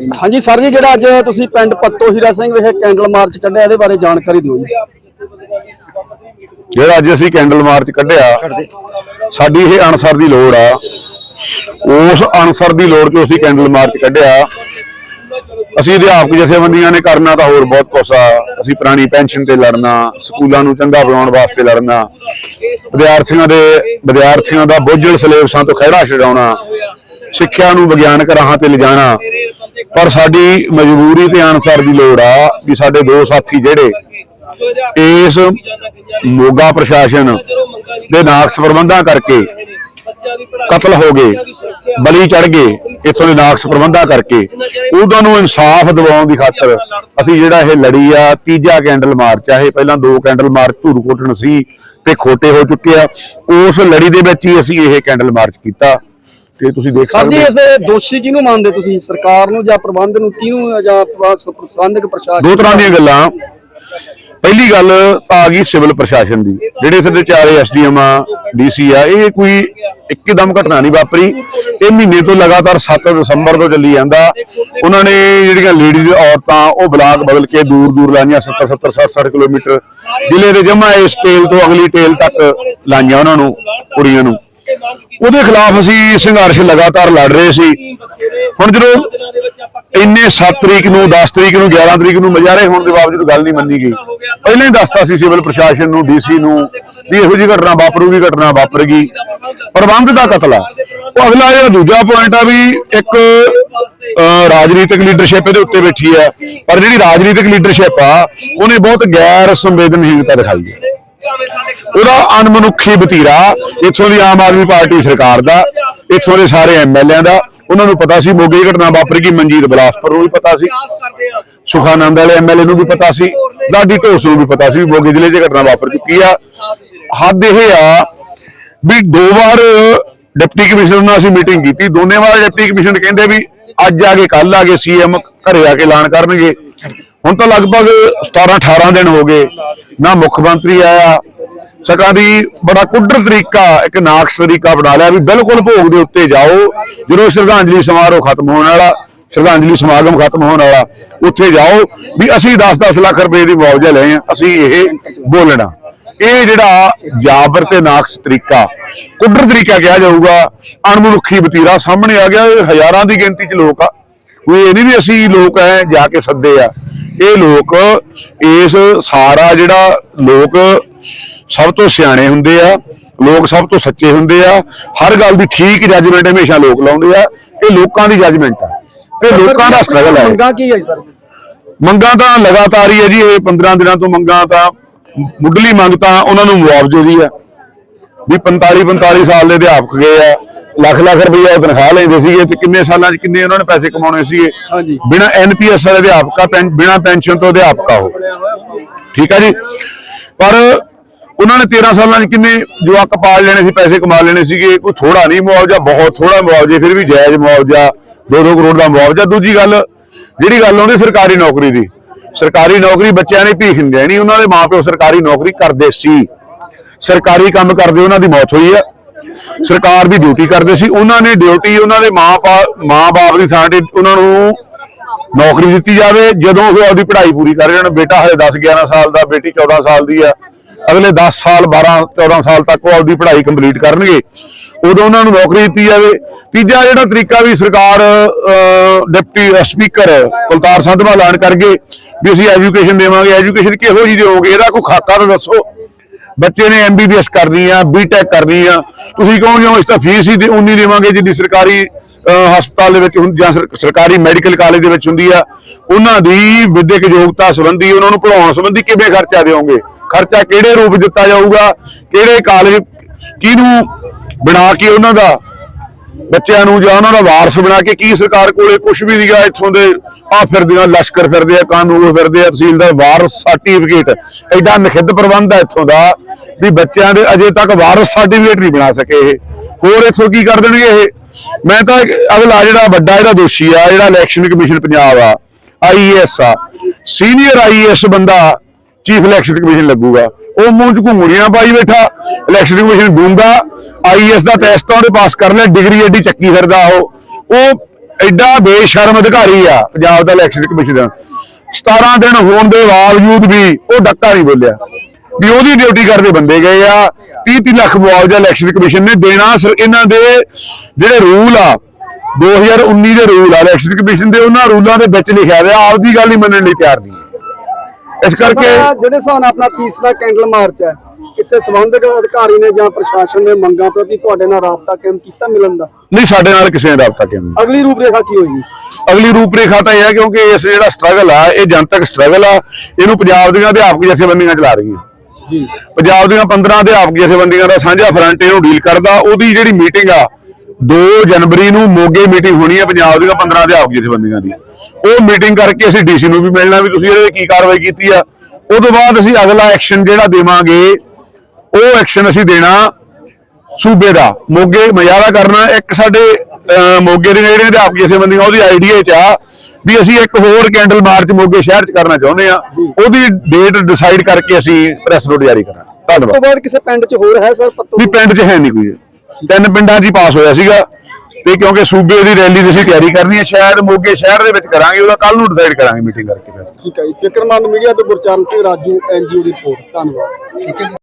ਹਾਂਜੀ, ਸਰ ਜੀ, ਜਿਹੜਾ ਅੱਜ ਤੁਸੀਂ ਪਿੰਡ ਪੱਤੋ ਹੀਰਾ ਸਿੰਘ ਵਿਖੇ ਕੈਂਡਲ ਮਾਰਚ ਕੱਢਿਆ, ਇਹਦੇ ਬਾਰੇ ਜਾਣਕਾਰੀ ਦਿਓ ਜੀ। ਜਿਹੜਾ ਅੱਜ ਅਸੀਂ ਕੈਂਡਲ ਮਾਰਚ ਕੱਢਿਆ, ਸਾਡੀ ਇਹ ਅਨਸਰ ਦੀ ਲੋੜ ਆ। ਉਸ ਅਨਸਰ ਦੀ ਲੋੜ ਤੋਂ ਅਸੀਂ ਕੈਂਡਲ ਮਾਰਚ ਕੱਢਿਆ। ਅਸੀਂ ਅਧਿਆਪਕ ਜਥੇਬੰਦੀਆਂ ਨੇ ਕਰਨਾ ਤਾਂ ਹੋਰ ਬਹੁਤ ਕੁਛ ਆ। ਅਸੀਂ ਪੁਰਾਣੀ ਪੈਨਸ਼ਨ ਤੇ ਲੜਨਾ, ਸਕੂਲਾਂ ਨੂੰ ਚੰਗਾ ਬਣਾਉਣ ਵਾਸਤੇ ਲੜਨਾ। ਵਿਦਿਆਰਥੀਆਂ ਦੇ, ਵਿਦਿਆਰਥੀਆਂ ਦਾ ਬੋਝਲ ਸਿਲੇਬਸਾਂ ਤੋਂ ਖਹਿੜਾ ਛਡਾਉਣਾ, ਸਿੱਖਿਆ ਨੂੰ ਵਿਗਿਆਨਕ ਰਾਹਾਂ ਤੇ ਲਿਜਾਣਾ। ਪਰ ਸਾਡੀ ਮਜਬੂਰੀ ਤੇ ਅਨਸਰ ਦੀ ਲੋੜ ਆ ਵੀ ਸਾਡੇ ਦੋ ਸਾਥੀ ਜਿਹੜੇ ਇਸ ਮੋਗਾ ਪ੍ਰਸ਼ਾਸਨ ਦੇ ਨਾਕਸ ਪ੍ਰਬੰਧਾਂ ਕਰਕੇ ਕਤਲ ਹੋ ਗਏ, ਬਲੀ ਚੜ ਗਏ, ਇੱਥੋਂ ਦੇ ਨਾਕਸ ਪ੍ਰਬੰਧਾਂ ਕਰਕੇ ਉਹਨਾਂ ਨੂੰ ਇਨਸਾਫ ਦਿਵਾਉਣ ਦੀ ਖਾਤਰ ਅਸੀਂ ਜਿਹੜਾ ਇਹ ਲੜੀ ਆ, ਤੀਜਾ ਕੈਂਡਲ ਮਾਰਚ ਆ ਇਹ ਪਹਿਲਾਂ ਦੋ ਕੈਂਡਲ ਮਾਰਚ ਧੂਰਕੋਟਣ ਸੀ ਤੇ ਖੋਟੇ ਹੋ ਚੁੱਕੇ ਆ, ਉਸ ਲੜੀ ਦੇ ਵਿੱਚ ਹੀ ਅਸੀਂ ਇਹ ਕੈਂਡਲ ਮਾਰਚ ਕੀਤਾ। ਤੇ ਤੁਸੀਂ ਦੇਖ ਸਕਦੇ ਹੋ। ਇਸ ਦੋਸ਼ੀ ਕਿਹਨੂੰ ਮੰਨਦੇ ਤੁਸੀਂ? ਸਰਕਾਰ ਨੂੰ ਜਾਂ ਪ੍ਰਬੰਧ ਨੂੰ ਕਿਹਨੂੰ ਜਾਂ ਪ੍ਰਬੰਧ- ਪ੍ਰਬੰਧਕ ਪ੍ਰਸ਼ਾਸਨ ਦੋ ਤਰ੍ਹਾਂ ਦੀਆਂ ਗੱਲਾਂ। ਪਹਿਲੀ ਗੱਲ ਆ ਗਈ ਸਿਵਲ ਪ੍ਰਸ਼ਾਸਨ ਦੀ। ਜਿਹੜੇ ਦੇ ਚਾਰੇ ਐਸਡੀਐਮ ਆ ਡੀਸੀ ਆ ਇਹ ਕੋਈ ਇੱਕਦਮ ਘਟਨਾ ਨਹੀਂ ਵਾਪਰੀ। ਇਹ ਮਹੀਨੇ ਤੋਂ ਲਗਾਤਾਰ 7 ਦਸੰਬਰ ਤੋਂ ਚੱਲੀ ਜਾਂਦਾ। ਉਹਨਾਂ ਨੇ ਜਿਹੜੀਆਂ ਲੇਡੀਜ਼ ਔਰਤਾਂ ਉਹ ਬਲਾਕ ਬਦਲ ਕੇ ਦੂਰ ਦੂਰ ਲਾਈਆਂ 70 70 60 60 ਕਿਲੋਮੀਟਰ। ਜ਼ਿਲ੍ਹੇ ਦੇ ਜਮਾ ਇਸ ਟੇਲ ਤੋਂ ਅਗਲੀ ਟੇਲ ਤੱਕ ਲਾਈਆਂ ਉਹਨਾਂ ਨੂੰ ਕੁੜੀਆਂ ਨੂੰ। ਉਹਦੇ ਖਿਲਾਫ ਅਸੀਂ ਸੰਘਰਸ਼ ਲਗਾਤਾਰ ਲੜ ਰਹੇ ਸੀ। ਹੁਣ ਜਦੋਂ ਇੰਨੇ 7 ਤਰੀਕ ਨੂੰ 10 ਤਰੀਕ ਨੂੰ 11 ਤਰੀਕ ਨੂੰ ਮਜਾਰੇ ਹੋਣ ਦੇ ਬਾਵਜੂਦ ਗੱਲ ਨਹੀਂ ਮੰਨੀ ਗਈ। ਪਹਿਲਾਂ ਹੀ ਦੱਸਤਾ ਸੀ ਸਿਵਲ ਪ੍ਰਸ਼ਾਸਨ ਨੂੰ ਡੀਸੀ ਨੂੰ ਵੀ ਇਹੋ ਜਿਹੀ ਘਟਨਾ ਵਾਪਰੂਗੀ ਘਟਨਾ ਵਾਪਰ ਗਈ ਪ੍ਰਬੰਧ ਦਾ ਕਤਲ ਆ। ਉਹ ਅਗਲਾ ਜਿਹੜਾ ਦੂਜਾ ਪੁਆਇੰਟ ਆ ਵੀ ਇੱਕ ਰਾਜਨੀਤਿਕ ਲੀਡਰਸ਼ਿਪ ਇਹਦੇ ਉੱਤੇ ਬੈਠੀ ਆ ਪਰ ਜਿਹੜੀ ਰਾਜਨੀਤਿਕ ਲੀਡਰਸ਼ਿਪ ਆ ਉਹਨੇ ਬਹੁਤ ਗੈਰ ਸੰਵੇਦਨਸ਼ੀਲਤਾ ਦਿਖਾਈ ਹੈ। ਉਹਦਾ ਅਣਮਨੁੱਖੀ ਵਤੀਰਾ ਇੱਥੋਂ ਦੀ ਆਮ ਆਦਮੀ ਪਾਰਟੀ ਸਰਕਾਰ ਦਾ, ਇੱਥੋਂ ਦੇ ਸਾਰੇ ਐਮਐਲਏਆਂ ਦਾ, ਉਹਨਾਂ ਨੂੰ ਪਤਾ ਸੀ ਮੋਗੇ ਘਟਨਾ ਵਾਪਰ ਗਈ, ਮਨਜੀਤ ਬਲਾਸਪੁਰ ਨੂੰ ਵੀ ਪਤਾ ਸੀ। ਸੁਖਾਨੰਦ ਵਾਲੇ ਐਮਐਲਏ ਨੂੰ ਵੀ ਪਤਾ ਸੀ, ਲਾਡੀ ਢੋਸ ਨੂੰ ਵੀ ਪਤਾ ਸੀ ਮੋਗੇ ਜ਼ਿਲ੍ਹੇ 'ਚ ਘਟਨਾ ਵਾਪਰ ਚੁੱਕੀ ਆ। ਹੱਦ ਇਹ ਆ ਵੀ ਦੋ ਵਾਰ ਡਿਪਟੀ ਕਮਿਸ਼ਨਰ ਨਾਲ ਅਸੀਂ ਮੀਟਿੰਗ ਕੀਤੀ, ਦੋਨੇ ਵਾਰ ਡਿਪਟੀ ਕਮਿਸ਼ਨਰ ਕਹਿੰਦੇ ਵੀ ਅੱਜ ਆ ਕੇ ਕੱਲ ਆ ਕੇ ਸੀਐਮ ਘਰੇ ਆ ਕੇ ਐਲਾਨ ਕਰਨਗੇ। ਹੁਣ ਤਾਂ ਲਗਭਗ 17 18 ਦਿਨ ਹੋ ਗਏ, ਨਾ ਮੁੱਖ ਮੰਤਰੀ ਆਇਆ। ਸਕਾਂ ਦੀ ਬੜਾ ਕੁੱਡਰ ਤਰੀਕਾ, ਇੱਕ ਨਾਕਸ ਤਰੀਕਾ ਬਣਾ ਲਿਆ ਵੀ ਬਿਲਕੁਲ ਭੋਗ ਦੇ ਉੱਤੇ ਜਾਓ। ਜਦੋਂ ਸ਼ਰਧਾਂਜਲੀ ਸਮਾਰੋਹ ਖਤਮ ਹੋਣ ਵਾਲਾ, ਸ਼ਰਧਾਂਜਲੀ ਸਮਾਗਮ ਖਤਮ ਹੋਣ ਵਾਲਾ, ਉੱਥੇ ਜਾਓ ਵੀ ਅਸੀਂ 10-10 ਲੱਖ ਰੁਪਏ ਦੀ ਮੁਆਵਜ਼ਾ ਲਏ ਆ ਅਸੀਂ ਇਹ ਬੋਲਣਾ। ਇਹ ਜਿਹੜਾ ਜਾਬਰ ਤੇ ਨਾਕਸ ਤਰੀਕਾ ਕੁੱਡਰ ਤਰੀਕਾ ਕਿਹਾ ਜਾਊਗਾ। ਅਣਮਨੁੱਖੀ ਵਤੀਰਾ ਸਾਹਮਣੇ ਆ ਗਿਆ ਹਜ਼ਾਰਾਂ ਦੀ ਗਿਣਤੀ 'ਚ ਲੋਕ ਆ। ਕੋਈ ਇਹ ਨਹੀਂ ਵੀ ਅਸੀਂ ਲੋਕ ਐ ਜਾ ਕੇ ਸੱਦੇ ਆ। ਇਹ ਲੋਕ ਇਸ ਸਾਰਾ ਜਿਹੜਾ ਲੋਕ ਸਭ ਤੋਂ ਸਿਆਣੇ ਹੁੰਦੇ ਆ ਲੋਕ ਸਭ ਤੋਂ ਸੱਚੇ ਹੁੰਦੇ ਆ ਹਰ ਗੱਲ ਦੀ ਠੀਕ ਜੱਜਮੈਂਟ ਹਮੇਸ਼ਾ ਲੋਕ ਲਾਉਂਦੇ ਆ ਇਹ ਲੋਕਾਂ ਦੀ ਜੱਜਮੈਂਟ ਆ। ਇਹ ਲੋਕਾਂ ਦਾ ਸਟਰਗਲ ਹੈ ਮੰਗਾਂ ਕੀ ਹੈ ਸਰ? ਮੰਗਾਂ ਤਾਂ ਲਗਾਤਾਰ ਹੀ ਹੈ ਜੀ ਇਹ 15 ਦਿਨਾਂ ਤੋਂ ਮੰਗਾਂ ਤਾਂ ਮੁੱਢਲੀ ਮੰਗ ਤਾਂ ਉਹਨਾਂ ਨੂੰ ਮੁਆਵਜ਼ੇ ਦੀ ਆ ਵੀ 45 45 ਸਾਲ ਦੇ ਅਧਿਆਪਕ ਗਏ ਆ ਲੱਖ ਲੱਖ ਉਹ ਤਨਖਾਹ ਲੈਂਦੇ ਸੀਗੇ ਤੇ ਕਿੰਨੇ ਸਾਲਾਂ 'ਚ ਕਿੰਨੇ ਉਹਨਾਂ ਨੇ ਪੈਸੇ ਕਮਾਉਣੇ ਸੀਗੇ? ਹਾਂਜੀ। ਬਿਨਾ ਐਨਪੀਐਸ ਵਾਲੇ ਅਧਿਆਪਕਾ ਬਿਨਾ ਪੈਨਸ਼ਨ ਤੋਂ ਅਧਿਆਪਕਾ ਉਹ। ਠੀਕ ਹੈ ਜੀ? ਪਰ ਉਹਨਾਂ ਨੇ 13 ਸਾਲਾਂ 'ਚ ਕਿੰਨੇ ਜਵਾਕ ਪਾਲ ਲੈਣੇ ਸੀ ਪੈਸੇ ਕਮਾ ਲੈਣੇ ਸੀਗੇ? ਕੋਈ ਥੋੜਾ ਨਹੀਂ ਮੁਆਵਜ਼ਾ ਬਹੁਤ ਥੋੜਾ ਮੁਆਵਜ਼ੇ ਫਿਰ ਵੀ ਜਾਇਜ਼ ਮੁਆਵਜ਼ਾ 2-2 ਕਰੋੜ ਦਾ ਮੁਆਵਜ਼ਾ। ਦੂਜੀ ਗੱਲ ਜਿਹੜੀ ਗੱਲ ਆਉਂਦੀ ਸਰਕਾਰੀ ਨੌਕਰੀ ਦੀ। ਸਰਕਾਰੀ ਨੌਕਰੀ ਬੱਚਿਆਂ ਨੇ ਭੀਖ ਨਹੀਂ ਦੇਣੀ ਉਹਨਾਂ ਦੇ ਮਾਪਿਓ ਸਰਕਾਰੀ ਨੌਕਰੀ ਕਰਦੇ ਸੀ। ਸਰਕਾਰੀ ਕੰਮ ਕਰਦੇ ਉਹਨਾਂ ਦੀ ਮੌਤ ਹੋਈ ਆ। ਸਰਕਾਰ ਦੀ ਡਿਊਟੀ ਕਰਦੇ ਸੀ। ਉਹਨਾਂ ਨੇ ਡਿਊਟੀ ਉਹਨਾਂ ਦੇ ਮਾਂ ਮਾਂ-ਬਾਪ ਦੀ ਥਾਂ ਤੇ ਉਹਨਾਂ ਨੂੰ ਨੌਕਰੀ ਦਿੱਤੀ ਜਾਵੇ। ਜਦੋਂ ਉਹ ਆਪਦੀ ਪੜ੍ਹਾਈ ਪੂਰੀ ਕਰ ਜਾਣ ਬੇਟਾ ਹਲੇ 10 11 ਸਾਲ ਦਾ ਬੇਟੀ 14 ਸਾਲ ਦੀ ਆ। ਅਗਲੇ 10 ਸਾਲ 12 14 ਸਾਲ ਤੱਕ ਉਹ ਆਪਦੀ ਪੜ੍ਹਾਈ ਕੰਪਲੀਟ ਕਰਨਗੇ। ਉਦੋਂ ਉਹਨਾਂ ਨੂੰ ਨੌਕਰੀ ਦਿੱਤੀ ਜਾਵੇ। ਤੀਜਾ ਜਿਹੜਾ ਤਰੀਕਾ ਵੀ ਸਰਕਾਰ ਅਹ, ਡਿਪਟੀ ਸਪੀਕਰ ਕੁਲਤਾਰ ਸੰਧਵਾ ਐਲਾਨ ਕਰ ਗਏ ਵੀ ਅਸੀਂ ਐਜੂਕੇਸ਼ਨ ਦੇਵਾਂਗੇ। ਐਜੂਕੇਸ਼ਨ ਕਿਹੋ ਜਿਹੀ ਦਿਓਗੇ? ਇਹਦਾ ਕੋਈ ਖਾਕਾ ਤਾਂ ਦੱਸੋ। ਬੱਚੇ ਨੇ ਐਮਬੀਬੀਐਸ ਕਰਨੀ ਆ ਬੀਟੈਕ ਕਰਨੀ ਆ। ਤੁਸੀਂ ਕਹੋਗੇ ਇਸ ਤਾਂ ਫੀਸ ਹੀ ਦੇ ਉਨੀ ਦੇਵਾਂਗੇ ਜਿੰਨੀ ਸਰਕਾਰੀ ਹਸਪਤਾਲ ਦੇ ਵਿੱਚ ਹੁੰ- ਜਾਂ ਸਰਕਾਰੀ ਮੈਡੀਕਲ ਕਾਲਜ ਦੇ ਵਿੱਚ ਹੁੰਦੀ ਆ। ਉਹਨਾਂ ਦੀ ਵਿਦਿਅਕ ਯੋਗਤਾ ਸੰਬੰਧੀ ਉਹਨਾਂ ਨੂੰ ਪੜਾਉਣ ਸੰਬੰਧੀ ਕਿਵੇਂ ਖਰਚਾ ਦਿਓਗੇ? ਖਰਚਾ ਕਿਹੜੇ ਰੂਪ ਦਿੱਤਾ ਜਾਊਗਾ? ਕਿਹੜੇ ਕਾਲਜ ਕਿਹਨੂੰ ਬਣਾ ਕੇ ਉਹਨਾਂ ਦਾ ਬੱਚਿਆਂ ਨੂੰ ਜਾਂ ਉਹਨਾਂ ਦਾ ਵਾਰਸ ਬਣਾ ਕੇ ਕੀ ਸਰਕਾਰ ਕੋਲੇ ਕੁਝ ਵੀ ਨਹੀਂਗਾ ਇੱਥੋਂ ਦੇ ਆ ਫਿਰਦੀਆਂ ਲਸ਼ਕਰ ਫਿਰਦੇ ਆ, ਕਾਨੂੰਨ ਫਿਰਦੇ ਆ ਤਹਿਸੀਲਦਾਰ ਵਾਰਸ ਸਰਟੀਫਿਕੇਟ ਐਡਾ ਨਖਿੱਧ ਪ੍ਰਬੰਧ ਹੈ ਇੱਥੋਂ ਦਾ ਵੀ ਬੱਚਿਆਂ ਦੇ ਅਜੇ ਤੱਕ ਵਾਰਸ ਸਰਟੀਫਿਕੇਟ ਨਹੀਂ ਬਣਾ ਸਕੇ ਇਹ। ਹੋਰ ਇੱਥੋਂ ਕੀ ਕਰ ਦੇਣਗੇ ਇਹ? ਮੈਂ ਤਾਂ ਅਗਲਾ ਜਿਹੜਾ ਵੱਡਾ ਜਿਹੜਾ ਦੋਸ਼ੀ ਆ, ਜਿਹੜਾ ਇਲੈਕਸ਼ਨ ਕਮਿਸ਼ਨ ਪੰਜਾਬ ਆ ਆਈਏਐਸ ਆ। ਸੀਨੀਅਰ ਆਈਏਐਸ ਬੰਦਾ ਚੀਫ ਇਲੈਕਸ਼ਨ ਕਮਿਸ਼ਨ ਲੱਗੂਗਾ। ਉਹ ਮੂੰਹ ਚ ਘੁੰਗੜੀਆਂ ਪਾਈ ਬੈਠਾ ਇਲੈਕਸ਼ਨ ਕਮਿਸ਼ਨ ਡੂੰਗਾ ਆਈਐਸ ਦਾ ਟੈਸਟ ਉਹਨੇ ਪਾਸ ਕਰ ਲਿਆ ਡਿਗਰੀ ਐਡੀ ਚੱਕੀ ਫਿਰਦਾ ਉਹ। ਉਹ ਐਡਾ ਬੇਸ਼ਰਮ ਅਧਿਕਾਰੀ ਆ ਪੰਜਾਬ ਦਾ ਇਲੈਕਸ਼ਨ ਕਮਿਸ਼ਨ 17 ਦਿਨ ਹੋਣ ਦੇ ਬਾਵਜੂਦ ਵੀ ਉਹ ਡੱਕਾ ਨਹੀਂ ਬੋਲਿਆ। ਵੀ ਉਹਦੀ ਡਿਊਟੀ ਕਰਦੇ ਬੰਦੇ ਗਏ ਆ 30 ਲੱਖ ਮੁਆਵਜ਼ਾ ਇਲੈਕਸ਼ਨ ਕਮਿਸ਼ਨ ਨੇ ਦੇਣਾ। ਸਿਰ ਇਹਨਾਂ ਦੇ ਜਿਹੜੇ ਰੂਲ ਆ 2019 ਦੇ ਰੂਲ ਆ ਇਲੈਕਸ਼ਨ ਕਮਿਸ਼ਨ ਦੇ ਉਹਨਾਂ ਰੂਲਾਂ ਦੇ ਵਿੱਚ ਲਿਖਿਆ ਹੋਇਆ ਆਪਦੀ ਗੱਲ ਹੀ ਮੰਨਣ ਲਈ ਤਿਆਰ ਨਹੀਂ। ਇਸ ਕਰਕੇ ਜਿਹੜੇ ਨਾਲ ਆਪਣਾ ਤੀਸਰਾ ਕੈਂਡਲ ਮਾਰਚ ਹੈ ਕਿਸੇ ਸੰਬੰਧਿਤ ਅਧਿਕਾਰੀ ਨੇ ਜਾਂ ਪ੍ਰਸ਼ਾਸਨ ਨੇ ਮੰਗਾਂ ਪ੍ਰਤੀ ਤੁਹਾਡੇ ਨਾਲ ਰਾਬਤਾ ਕਾਇਮ ਕੀਤਾ ਮਿਲਣ ਦਾ? ਨਹੀਂ ਸਾਡੇ ਨਾਲ ਕਿਸੇ ਨੇ ਰਾਬਤਾ ਕਿਉਂ ਨਹੀਂ। ਅਗਲੀ ਰੂਪਰੇਖਾ ਕੀ ਹੋਏਗੀ? ਅਗਲੀ ਰੂਪਰੇਖਾ ਤਾਂ ਇਹ ਹੈ ਕਿਉਂਕਿ ਇਸ ਜਿਹੜਾ ਸਟਰਗਲ ਆ ਇਹ ਜਨਤਕ ਸਟਰਗਲ ਆ। ਇਹਨੂੰ ਪੰਜਾਬ ਦੀਆਂ ਅਧਿਆਪਕ ਜਥੇਬੰਦੀਆਂ ਚਲਾ ਰਹੀਆਂ। ਜੀ। ਪੰਜਾਬ ਦੀਆਂ 15 ਅਧਿਆਪਕ ਜਥੇਬੰਦੀਆਂ ਦਾ ਸਾਂਝਾ ਫਰੰਟ ਇਹਨੂੰ ਡੀਲ ਕਰਦਾ। ਉਹਦੀ ਜਿਹੜੀ ਮੀਟਿੰਗ ਆ 2 ਜਨਵਰੀ ਨੂੰ ਮੋਗੇ ਮੀਟਿੰਗ ਹੋਣੀ ਹੈ ਪੰਜਾਬ ਦੀਆਂ 15 ਅਧਿਆਪਕ ਜਥੇਬੰਦੀਆਂ ਦੀ। ਉਹ ਮੀਟਿੰਗ ਕਰਕੇ ਅਸੀਂ ਡੀਸੀ ਨੂੰ ਵੀ ਮਿਲਣਾ ਵੀ ਤੁਸੀਂ ਇਹਦੇ ਕੀ ਕਾਰਵਾਈ ਕੀਤੀ ਆ। ਉਹ ਤੋਂ ਬਾਅਦ ਅਸੀਂ ਅਗਲਾ ਐਕਸ਼ਨ ਜਿਹੜਾ ਦੇਵਾਂਗੇ ਉਹ ਐਕਸ਼ਨ ਅਸੀਂ ਦੇਣਾ ਸੂਬੇ ਦਾ। ਮੋਗੇ ਮਜ਼ਾਰਾ ਕਰਨਾ ਇੱਕ ਸਾਡੇ ਮੋਗੇ ਦੇ ਜਿਹੜੇ ਅਧਿਆਪਕ ਜਥੇਬੰਦੀਆਂ ਉਹਦੀ ਆਈਡੀਆ ਚ ਆ ਵੀ ਅਸੀਂ ਇੱਕ ਹੋਰ ਕੈਂਡਲ ਮਾਰਚ ਮੋਗੇ ਸ਼ਹਿਰ ਚ ਕਰਨਾ ਚਾਹੁੰਦੇ ਆ। ਉਹਦੀ ਡੇਟ ਡਿਸਾਈਡ ਕਰਕੇ ਅਸੀਂ ਪ੍ਰੈਸ ਨੋਟ ਜਾਰੀ ਕਰਾਂਗੇ। ਉਸ ਤੋਂ ਧੰਨਵਾਦ ਬਾਅਦ ਕਿਸੇ ਪਿੰਡ 'ਚ ਹੋਰ ਹੈ ਸਰ ਪੱਤੋ? ਵੀ ਪਿੰਡ 'ਚ ਹੈ ਨਹੀਂ ਕੋਈ। ਤਿੰਨ ਪਿੰਡਾਂ 'ਚ ਹੀ ਪਾਸ ਹੋਇਆ ਸੀਗਾ। ਤੇ ਕਿਉਂਕਿ ਸੂਬੇ ਦੀ ਰੈਲੀ ਦੀ ਅਸੀਂ ਤਿਆਰੀ ਕਰਨੀ ਹੈ ਸ਼ਾਇਦ ਮੋਗੇ ਸ਼ਹਿਰ ਦੇ ਵਿੱਚ ਕਰਾਂਗੇ ਉਹਦਾ ਕੱਲ ਨੂੰ ਡਿਸਾਈਡ ਕਰਾਂਗੇ ਮੀਟਿੰਗ ਕਰਕੇ। ਫਿਰ ਠੀਕ ਹੈ ਜੀ। ਫਿਕਰਮੰਦ ਮੀਡੀਆ ਤੋਂ ਗੁਰਚਰਨ ਸਿੰਘ ਰਾਜੂ ਐਨਜੀਓ ਦੀ ਰਿਪੋਰਟ। ਧੰਨਵਾਦ।